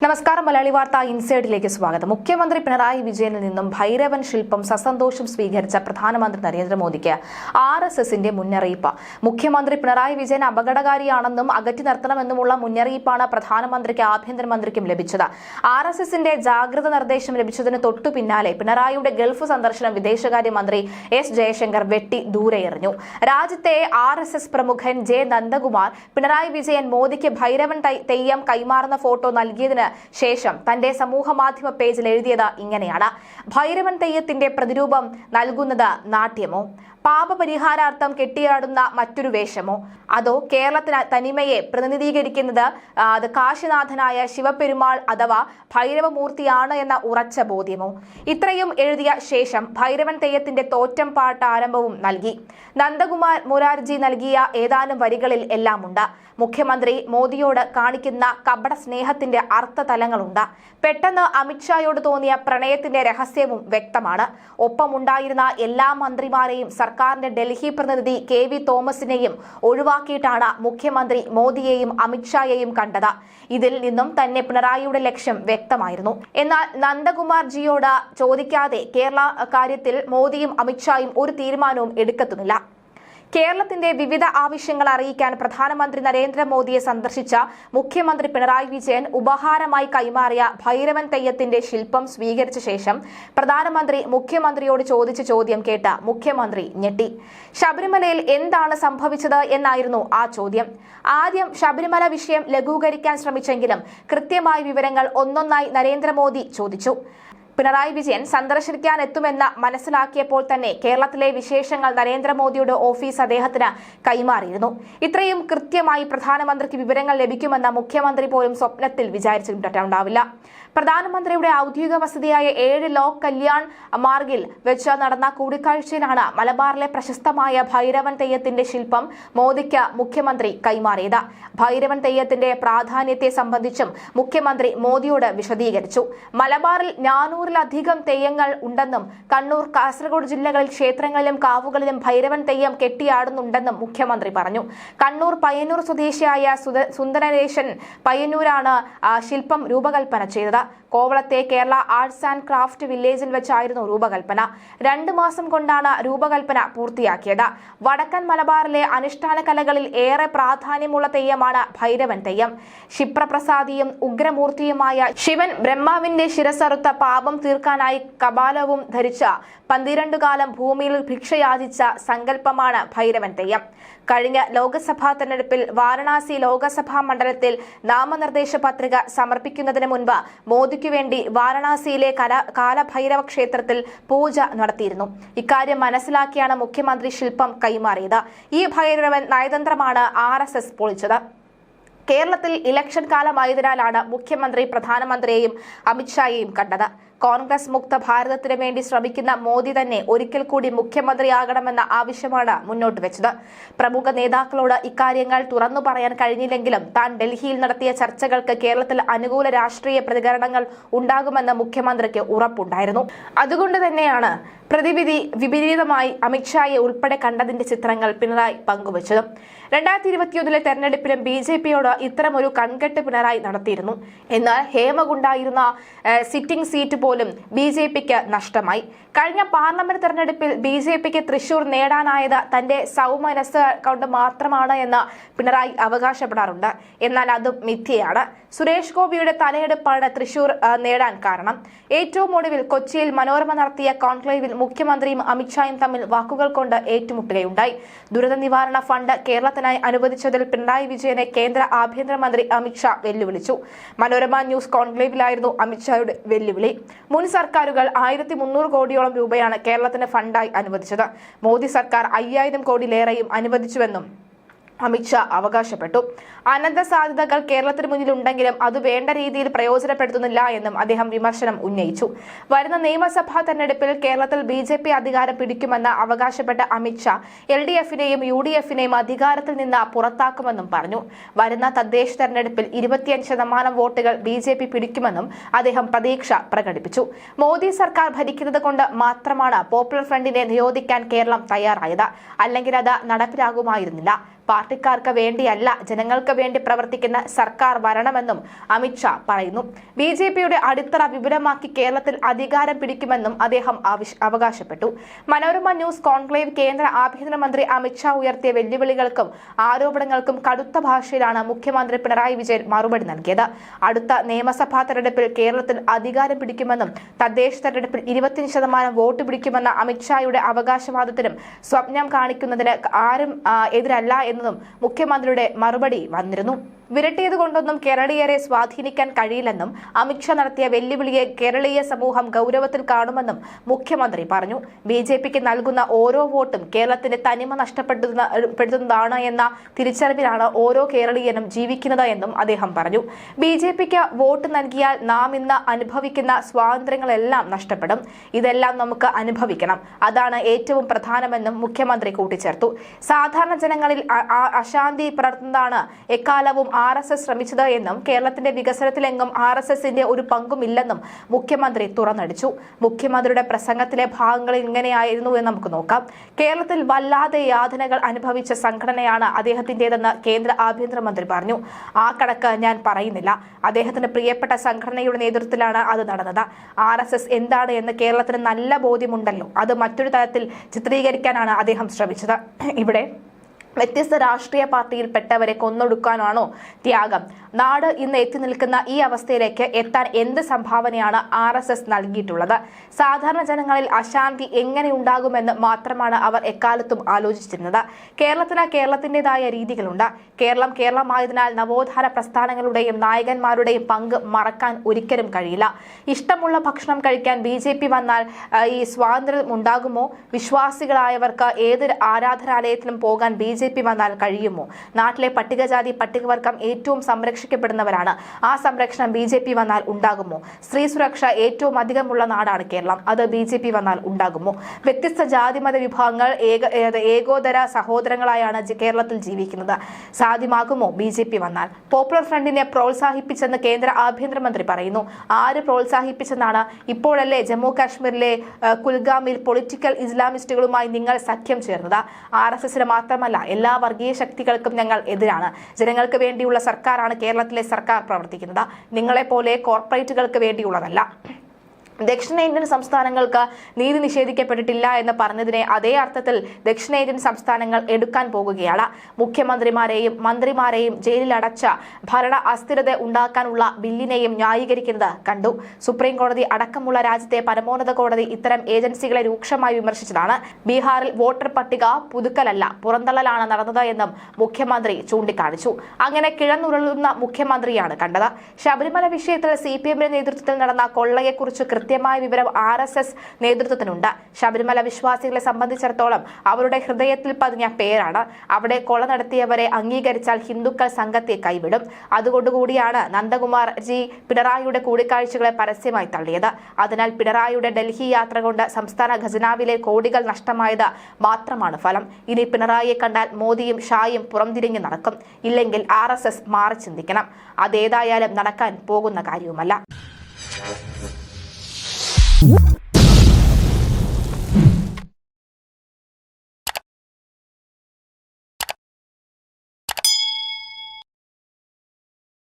നമസ്കാരം മലയാളി വാർത്ത ഇൻസൈഡിലേക്ക് സ്വാഗതം. മുഖ്യമന്ത്രി പിണറായി വിജയനിൽ നിന്നും ഭൈരവൻ ശില്പം സസന്തോഷം സ്വീകരിച്ച പ്രധാനമന്ത്രി നരേന്ദ്രമോദിക്ക് ആർ എസ് എസിന്റെ മുന്നറിയിപ്പ്. മുഖ്യമന്ത്രി പിണറായി വിജയൻ അപകടകാരിയാണെന്നും അകറ്റി നിർത്തണമെന്നുമുള്ള മുന്നറിയിപ്പാണ് പ്രധാനമന്ത്രിക്ക് ആഭ്യന്തരമന്ത്രിക്കും ലഭിച്ചത്. ആർ എസ് എസിന്റെ ജാഗ്രത നിർദ്ദേശം ലഭിച്ചതിന് തൊട്ടു പിന്നാലെ പിണറായിയുടെ ഗൾഫ് സന്ദർശനം വിദേശകാര്യമന്ത്രി എസ് ജയശങ്കർ വെട്ടി ദൂരെ എറിഞ്ഞു രാജ്യത്തെ ആർ എസ് എസ് പ്രമുഖൻ ജെ നന്ദകുമാർ പിണറായി വിജയൻ മോദിക്ക് ഭൈരവൻ തെയ്യം കൈമാറുന്ന ഫോട്ടോ നൽകിയതിന് ശേഷം തന്റെ സമൂഹ മാധ്യമ പേജിൽ എഴുതിയത് ഇങ്ങനെയാണ്. ഭൈരവൻ തെയ്യത്തിന്റെ പ്രതിരൂപം നൽകുന്നത് നാട്യമോ? പാപപരിഹാരാർത്ഥം കെട്ടിയാടുന്ന മറ്റൊരു വേഷമോ? അതോ കേരളത്തിന് തനിമയെ പ്രതിനിധീകരിക്കുന്നത് അത് കാശിനാഥനായ ശിവപെരുമാൾ അഥവാ ഭൈരവമൂർത്തിയാണ് എന്ന ഉറച്ച ബോധ്യമോ? ഇത്രയും എഴുതിയ ശേഷം ഭൈരവൻ തെയ്യത്തിന്റെ തോറ്റം പാട്ട് ആരംഭവും നൽകി. നന്ദകുമാർ മുരാർജി നൽകിയ ഏതാനും വരികളിൽ എല്ലാമുണ്ട്. മുഖ്യമന്ത്രി മോദിയോട് കാണിക്കുന്ന കപട സ്നേഹത്തിന്റെ അർത്ഥതലങ്ങളുണ്ട്. പെട്ടെന്ന് അമിത്ഷായോട് തോന്നിയ പ്രണയത്തിന്റെ രഹസ്യവും വ്യക്തമാണ്. ഒപ്പമുണ്ടായിരുന്ന എല്ലാ മന്ത്രിമാരെയും സർക്കാരിന്റെ ഡൽഹി പ്രതിനിധി കെ വി തോമസിനെയും ഒഴിവാക്കിയിട്ടാണ് മുഖ്യമന്ത്രി മോദിയെയും അമിത്ഷായെയും കണ്ടത്. ഇതിൽ നിന്നും തന്നെ പിണറായിയുടെ ലക്ഷ്യം വ്യക്തമായിരുന്നു. എന്നാൽ നന്ദകുമാർ ജിയോട് ചോദിക്കാതെ കേരള കാര്യത്തിൽ മോദിയും അമിത്ഷായും ഒരു തീരുമാനവും എടുക്കത്തുമില്ല കേരളത്തിന്റെ വിവിധ ആവശ്യങ്ങൾ അറിയിക്കാൻ പ്രധാനമന്ത്രി നരേന്ദ്രമോദിയെ സന്ദർശിച്ച മുഖ്യമന്ത്രി പിണറായി വിജയൻ ഉപഹാരമായി കൈമാറിയ ഭൈരവൻ തെയ്യത്തിന്റെ ശില്പം സ്വീകരിച്ച ശേഷം പ്രധാനമന്ത്രി മുഖ്യമന്ത്രിയോട് ചോദിച്ച ചോദ്യം കേട്ട മുഖ്യമന്ത്രി ഞെട്ടി. ശബരിമലയിൽ എന്താണ് സംഭവിച്ചത് എന്നായിരുന്നു ആ ചോദ്യം. ആദ്യം ശബരിമല വിഷയം ലഘൂകരിക്കാൻ ശ്രമിച്ചെങ്കിലും കൃത്യമായ വിവരങ്ങൾ ഒന്നൊന്നായി നരേന്ദ്രമോദി ചോദിച്ചു. പിണറായി വിജയൻ സന്ദർശിക്കാൻ എത്തുമെന്ന് മനസ്സിലാക്കിയപ്പോൾ തന്നെ കേരളത്തിലെ വിശേഷങ്ങൾ നരേന്ദ്രമോദിയുടെ ഓഫീസ് അദ്ദേഹത്തിന് കൈമാറിയിരുന്നു. ഇത്രയും കൃത്യമായി പ്രധാനമന്ത്രിക്ക് വിവരങ്ങൾ ലഭിക്കുമെന്ന് മുഖ്യമന്ത്രി പോലും സ്വപ്നത്തിൽ വിചാരിച്ചിട്ടുണ്ടാവില്ല പ്രധാനമന്ത്രിയുടെ ഔദ്യോഗിക വസതിയായ ഏഴ് ലോക് കല്യാൺ മാർഗിൽ വെച്ച് നടന്ന കൂടിക്കാഴ്ചയിലാണ് മലബാറിലെ പ്രശസ്തമായ ഭൈരവൻ തെയ്യത്തിന്റെ ശില്പം മോദിക്ക് മുഖ്യമന്ത്രി കൈമാറിയത്. ഭൈരവൻ തെയ്യത്തിന്റെ പ്രാധാന്യത്തെ സംബന്ധിച്ചും മുഖ്യമന്ത്രി മോദിയോട് വിശദീകരിച്ചു. മലബാറിൽ നാനൂറിലധികം തെയ്യങ്ങൾ ഉണ്ടെന്നും കണ്ണൂർ കാസർഗോഡ് ജില്ലകളിൽ ക്ഷേത്രങ്ങളിലും കാവുകളിലും ഭൈരവൻ തെയ്യം കെട്ടിയാടുന്നുണ്ടെന്നും മുഖ്യമന്ത്രി പറഞ്ഞു. കണ്ണൂർ പയ്യന്നൂർ സ്വദേശിയായ സുന്ദരേശൻ പയ്യന്നൂരാണ് ശില്പം രൂപകൽപ്പന ചെയ്തത്. കോവളത്തെ കേരള ആർട്സ് ആൻഡ് ക്രാഫ്റ്റ് വില്ലേജിൽ വെച്ചായിരുന്നു രൂപകൽപ്പന. രണ്ട് മാസം കൊണ്ടാണ് രൂപകൽപ്പന പൂർത്തിയാക്കിയത്. വടക്കൻ മലബാറിലെ അനുഷ്ഠാന കലകളിൽ ഏറെ പ്രാധാന്യമുള്ള തെയ്യമാണ് ഭൈരവൻ തെയ്യം. ക്ഷിപ്രപ്രസാദിയും ഉഗ്രമൂർത്തിയുമായ ശിവൻ ബ്രഹ്മാവിന്റെ ശിരസറുത്ത പാപം തീർക്കാനായി കപാലവും ധരിച്ച പന്തിരണ്ടു കാലം ഭൂമിയിൽ ഭിക്ഷയാചിച്ച സങ്കല്പമാണ് ഭൈരവൻ തെയ്യം. കഴിഞ്ഞ ലോക്സഭാ തെരഞ്ഞെടുപ്പിൽ വാരണാസി ലോക്സഭാ മണ്ഡലത്തിൽ നാമനിർദ്ദേശ പത്രിക സമർപ്പിക്കുന്നതിന് മുൻപ് മോദിക്കു വേണ്ടി വാരണാസിയിലെ കല കാലഭൈരവ ക്ഷേത്രത്തിൽ പൂജ നടത്തിയിരുന്നു. ഇക്കാര്യം മനസ്സിലാക്കിയാണ് മുഖ്യമന്ത്രി ശില്പം കൈമാറിയത്. ഈ ഭൈരവൻ നയതന്ത്രമാണ് ആർ എസ് എസ് പൊളിച്ചത്. കേരളത്തിൽ ഇലക്ഷൻ കാലമായതിനാലാണ് മുഖ്യമന്ത്രി പ്രധാനമന്ത്രിയെയും അമിത്ഷായെയും കണ്ടത്. കോൺഗ്രസ് മുക്ത ഭാരതത്തിനു വേണ്ടി ശ്രമിക്കുന്ന മോദി തന്നെ ഒരിക്കൽ കൂടി മുഖ്യമന്ത്രിയാകണമെന്ന ആവശ്യമാണ് മുന്നോട്ട് വെച്ചത്. പ്രമുഖ നേതാക്കളോട് ഇക്കാര്യങ്ങൾ തുറന്നു പറയാൻ കഴിഞ്ഞില്ലെങ്കിലും താൻ ഡൽഹിയിൽ നടത്തിയ ചർച്ചകൾക്ക് കേരളത്തിൽ അനുകൂല രാഷ്ട്രീയ പ്രതികരണങ്ങൾ ഉണ്ടാകുമെന്ന് മുഖ്യമന്ത്രിക്ക് ഉറപ്പുണ്ടായിരുന്നു. അതുകൊണ്ട് തന്നെയാണ് പ്രതിവിധി വിപരീതമായി അമിത്ഷായെ ഉൾപ്പെടെ കണ്ടതിന്റെ ചിത്രങ്ങൾ പിണറായി പങ്കുവച്ചത്. രണ്ടായിരത്തി ഇരുപത്തിയൊന്നിലെ തെരഞ്ഞെടുപ്പിലും ബി ജെ പിയോട് ഇത്തരമൊരു കൺകെട്ട് പിണറായി നടത്തിയിരുന്നു. എന്നാൽ ഹേമകുണ്ടായിരുന്ന സിറ്റിംഗ് സീറ്റ് പോലും ബി ജെ പിക്ക് നഷ്ടമായി. കഴിഞ്ഞ പാർലമെന്റ് തെരഞ്ഞെടുപ്പിൽ ബി ജെ പിക്ക് തൃശൂർ നേടാനായത് തന്റെ സൗമനസ് കൊണ്ട് മാത്രമാണ് എന്ന് പിണറായി അവകാശപ്പെടാറുണ്ട്. എന്നാൽ അതും മിഥ്യയാണ്. സുരേഷ് ഗോപിയുടെ തലയെടുപ്പാണ് തൃശൂർ നേടാൻ കാരണം. ഏറ്റവും ഒടുവിൽ കൊച്ചിയിൽ മനോരമ നടത്തിയ കോൺക്ലേവിൽ മുഖ്യമന്ത്രിയും അമിത്ഷായും തമ്മിൽ വാക്കുകൾ കൊണ്ട് ഏറ്റുമുട്ടുകയുണ്ടായി. ദുരന്ത നിവാരണ ഫണ്ട് കേരളത്തിനായി അനുവദിച്ചതിൽ പിണറായി വിജയനെ കേന്ദ്ര ആഭ്യന്തരമന്ത്രി അമിത്ഷാ വെല്ലുവിളിച്ചു. മനോരമ ന്യൂസ് കോൺക്ലേവിലായിരുന്നു അമിത്ഷായുടെ വെല്ലുവിളി. മുൻ സർക്കാരുകൾ ആയിരത്തി മുന്നൂറ് കോടിയോളം രൂപയാണ് കേരളത്തിന് ഫണ്ടായി അനുവദിച്ചത്. മോദി സർക്കാർ അയ്യായിരം കോടിയിലേറെയും അനുവദിച്ചുവെന്നും അമിത്ഷാ അവകാശപ്പെട്ടു. അനന്ത സാധ്യതകൾ കേരളത്തിന് മുന്നിലുണ്ടെങ്കിലും അത് വേണ്ട രീതിയിൽ പ്രയോജനപ്പെടുത്തുന്നില്ല എന്നും അദ്ദേഹം വിമർശനം ഉന്നയിച്ചു. വരുന്ന നിയമസഭാ തെരഞ്ഞെടുപ്പിൽ കേരളത്തിൽ ബി ജെ പി അധികാരം പിടിക്കുമെന്ന് അവകാശപ്പെട്ട അമിത്ഷാ എൽ ഡി എഫിനെയും യു ഡി എഫിനെയും അധികാരത്തിൽ നിന്ന് പുറത്താക്കുമെന്നും പറഞ്ഞു. വരുന്ന തദ്ദേശ തെരഞ്ഞെടുപ്പിൽ ഇരുപത്തിയഞ്ച് ശതമാനം വോട്ടുകൾ ബി ജെ പി പിടിക്കുമെന്നും അദ്ദേഹം പ്രതീക്ഷ പ്രകടിപ്പിച്ചു. മോദി സർക്കാർ ഭരിക്കുന്നത് കൊണ്ട് മാത്രമാണ് പോപ്പുലർ ഫ്രണ്ടിനെ നിരോധിക്കാൻ കേരളം തയ്യാറായത്. അല്ലെങ്കിൽ അത് നടപ്പിലാകുമായിരുന്നില്ല. പാർട്ടിക്കാർക്ക് വേണ്ടിയല്ല ജനങ്ങൾക്ക് വേണ്ടി പ്രവർത്തിക്കുന്ന സർക്കാർ വരണമെന്നും അമിത്ഷാ പറയുന്നു. ബി ജെ പിയുടെ അടിത്തറ വിപുലമാക്കി കേരളത്തിൽ അധികാരം പിടിക്കുമെന്നും അദ്ദേഹം അവകാശപ്പെട്ടു. മനോരമ ന്യൂസ് കോൺക്ലേവ് കേന്ദ്ര ആഭ്യന്തരമന്ത്രി അമിത്ഷാ ഉയർത്തിയ വെല്ലുവിളികൾക്കും ആരോപണങ്ങൾക്കും കടുത്ത ഭാഷയിലാണ് മുഖ്യമന്ത്രി പിണറായി വിജയൻ മറുപടി നൽകിയത്. അടുത്ത നിയമസഭാ തെരഞ്ഞെടുപ്പിൽ കേരളത്തിൽ അധികാരം പിടിക്കുമെന്നും തദ്ദേശ തെരഞ്ഞെടുപ്പിൽ ഇരുപത്തിയഞ്ച് ശതമാനം വോട്ട് പിടിക്കുമെന്ന അമിത്ഷായുടെ അവകാശവാദത്തിനും സ്വപ്നം കാണിക്കുന്നതിന് ആരും എതിരല്ല എതിരല്ല എന്നതും മുഖ്യമന്ത്രിയുടെ മറുപടി വന്നിരുന്നു വിരട്ടിയതുകൊണ്ടൊന്നും കേരളീയരെ സ്വാധീനിക്കാൻ കഴിയില്ലെന്നും അമിത്ഷാ നടത്തിയ വെല്ലുവിളിയെ കേരളീയ സമൂഹം ഗൗരവത്തിൽ കാണുമെന്നും മുഖ്യമന്ത്രി പറഞ്ഞു. ബി ജെ പിക്ക് നൽകുന്ന ഓരോ വോട്ടും കേരളത്തിന്റെ തനിമ നഷ്ടപ്പെടുത്തുന്നതാണ് എന്ന തിരിച്ചറിവിലാണ് ഓരോ കേരളീയനും ജീവിക്കുന്നത് എന്നും അദ്ദേഹം പറഞ്ഞു. ബി ജെ പിക്ക് വോട്ട് നൽകിയാൽ നാം ഇന്ന് അനുഭവിക്കുന്ന സ്വാതന്ത്ര്യങ്ങളെല്ലാം നഷ്ടപ്പെടും. ഇതെല്ലാം നമുക്ക് അനുഭവിക്കണം. അതാണ് ഏറ്റവും പ്രധാനമെന്നും മുഖ്യമന്ത്രി കൂട്ടിച്ചേർത്തു. സാധാരണ ജനങ്ങളിൽ അശാന്തി പടർത്തുന്നതാണ് എക്കാലവും ആർ എസ് എസ് ശ്രമിച്ചത് എന്നും കേരളത്തിന്റെ വികസനത്തിലെങ്ങും ആർ എസ് എസിന്റെ ഒരു പങ്കുമില്ലെന്നും മുഖ്യമന്ത്രി തുറന്നടിച്ചു. മുഖ്യമന്ത്രിയുടെ പ്രസംഗത്തിലെ ഭാഗങ്ങൾ ഇങ്ങനെയായിരുന്നു എന്ന് നമുക്ക് നോക്കാം. കേരളത്തിൽ വല്ലാതെ യാതനകൾ അനുഭവിച്ച സംഘടനയാണ് അദ്ദേഹത്തിന്റേതെന്ന് കേന്ദ്ര ആഭ്യന്തരമന്ത്രി പറഞ്ഞു. ആ കണക്ക് ഞാൻ പറയുന്നില്ല. അദ്ദേഹത്തിന് പ്രിയപ്പെട്ട സംഘടനയുടെ നേതൃത്വത്തിലാണ് അത് നടന്നത്. ആർ എസ് എസ് എന്താണ് എന്ന് കേരളത്തിന് നല്ല ബോധ്യമുണ്ടല്ലോ. അത് മറ്റൊരു തരത്തിൽ ചിത്രീകരിക്കാനാണ് അദ്ദേഹം ശ്രമിച്ചത്. ഇവിടെ വ്യത്യസ്ത രാഷ്ട്രീയ പാർട്ടിയിൽപ്പെട്ടവരെ കൊന്നൊടുക്കാനാണോ ത്യാഗം? നാട് ഇന്ന് എത്തി നിൽക്കുന്ന ഈ അവസ്ഥയിലേക്ക് എത്താൻ എന്ത് സംഭാവനയാണ് ആർ എസ് എസ് നൽകിയിട്ടുള്ളത്? സാധാരണ ജനങ്ങളിൽ അശാന്തി എങ്ങനെ ഉണ്ടാകുമെന്ന് മാത്രമാണ് അവർ എക്കാലത്തും ആലോചിച്ചിരുന്നത്. കേരളത്തിന് കേരളത്തിന്റെതായ രീതികളുണ്ട്. കേരളം കേരളമായതിനാൽ നവോത്ഥാന പ്രസ്ഥാനങ്ങളുടെയും നായകന്മാരുടെയും പങ്ക് മറക്കാൻ ഒരിക്കലും കഴിയില്ല. ഇഷ്ടമുള്ള ഭക്ഷണം കഴിക്കാൻ ബി വന്നാൽ ഈ സ്വാതന്ത്ര്യം ഉണ്ടാകുമോ? വിശ്വാസികളായവർക്ക് ഏതൊരു ആരാധനാലയത്തിലും പോകാൻ ബി ജെ പി വന്നാൽ കഴിയുമോ? നാട്ടിലെ പട്ടികജാതി പട്ടികവർഗം ഏറ്റവും സംരക്ഷിക്കപ്പെടുന്നവരാണ്. ആ സംരക്ഷണം ബി ജെ പി വന്നാൽ ഉണ്ടാകുമോ? സ്ത്രീ സുരക്ഷ ഏറ്റവും അധികമുള്ള നാടാണ് കേരളം. അത് ബി ജെ പി വന്നാൽ ഉണ്ടാകുമോ? വ്യത്യസ്ത ജാതിമത വിഭാഗങ്ങൾ ഏക ഏകോദര സഹോദരങ്ങളായാണ് കേരളത്തിൽ ജീവിക്കുന്നത്. സാധ്യമാകുമോ ബി ജെ പി വന്നാൽ? പോപ്പുലർ ഫ്രണ്ടിനെ പ്രോത്സാഹിപ്പിച്ചെന്ന് കേന്ദ്ര ആഭ്യന്തരമന്ത്രി പറയുന്നു. ആര് പ്രോത്സാഹിപ്പിച്ചെന്നാണ് ഇപ്പോഴല്ലേ ജമ്മു കാശ്മീരിലെ കുൽഗാമിൽ പൊളിറ്റിക്കൽ ഇസ്ലാമിസ്റ്റുകളുമായി നിങ്ങൾ സഖ്യം ചേർന്നത്. ആർ എസ് എസിന് മാത്രമല്ല എല്ലാ വർഗീയ ശക്തികൾക്കും ഞങ്ങൾ എതിരാണ്. ജനങ്ങൾക്ക് വേണ്ടിയുള്ള സർക്കാരാണ് കേരളത്തിലെ സർക്കാർ പ്രവർത്തിക്കുന്നത്. നിങ്ങളെപ്പോലെ കോർപ്പറേറ്റുകൾക്ക് വേണ്ടിയുള്ളതല്ല. ദക്ഷിണേന്ത്യൻ സംസ്ഥാനങ്ങൾക്ക് നീതി നിഷേധിക്കപ്പെട്ടിട്ടില്ല എന്ന് പറഞ്ഞതിനെ അതേ അർത്ഥത്തിൽ ദക്ഷിണേന്ത്യൻ സംസ്ഥാനങ്ങൾ എടുക്കാൻ പോകുകയാണ്. മുഖ്യമന്ത്രിമാരെയും മന്ത്രിമാരെയും ജയിലിലടച്ച ഭരണ അസ്ഥിരത ഉണ്ടാക്കാനുള്ള ബില്ലിനെയും ന്യായീകരിക്കുന്നത് കണ്ടു. സുപ്രീം കോടതി അടക്കമുള്ള രാജ്യത്തെ പരമോന്നത കോടതി ഇത്തരം ഏജൻസികളെ രൂക്ഷമായി വിമർശിച്ചതാണ്. ബീഹാറിൽ വോട്ടർ പട്ടിക പുതുക്കലല്ല പുറന്തള്ളലാണ് നടന്നത് എന്നും മുഖ്യമന്ത്രി ചൂണ്ടിക്കാണിച്ചു. അങ്ങനെ കിഴന്നുരുളുന്ന മുഖ്യമന്ത്രിയാണ് കണ്ടത്. ശബരിമല വിഷയത്തിൽ സി പി എമ്മിന്റെ നേതൃത്വത്തിൽ നടന്ന കൊള്ളയെക്കുറിച്ച് കൃത്യമായ വിവരം ആർ എസ് എസ് നേതൃത്വത്തിനുണ്ട്. ശബരിമല വിശ്വാസികളെ സംബന്ധിച്ചിടത്തോളം അവരുടെ ഹൃദയത്തിൽ പതിഞ്ഞ പേരാണ്. അവിടെ കൊള നടത്തിയവരെ അംഗീകരിച്ചാൽ ഹിന്ദുക്കൾ സംഘത്തെ കൈവിടും. അതുകൊണ്ടുകൂടിയാണ് നന്ദകുമാർ ജി പിണറായിയുടെ കൂടിക്കാഴ്ചകളെ പരസ്യമായി തള്ളിയത്. അതിനാൽ പിണറായിയുടെ ഡൽഹി യാത്ര കൊണ്ട് സംസ്ഥാന ഖജനാവിലെ കോടികൾ നഷ്ടമായത് മാത്രമാണ് ഫലം. ഇനി പിണറായിയെ കണ്ടാൽ മോദിയും ഷായും പുറംതിരിഞ്ഞു നടക്കും. ഇല്ലെങ്കിൽ ആർ മാറി ചിന്തിക്കണം. അതേതായാലും നടക്കാൻ പോകുന്ന കാര്യവുമല്ല. Whoop.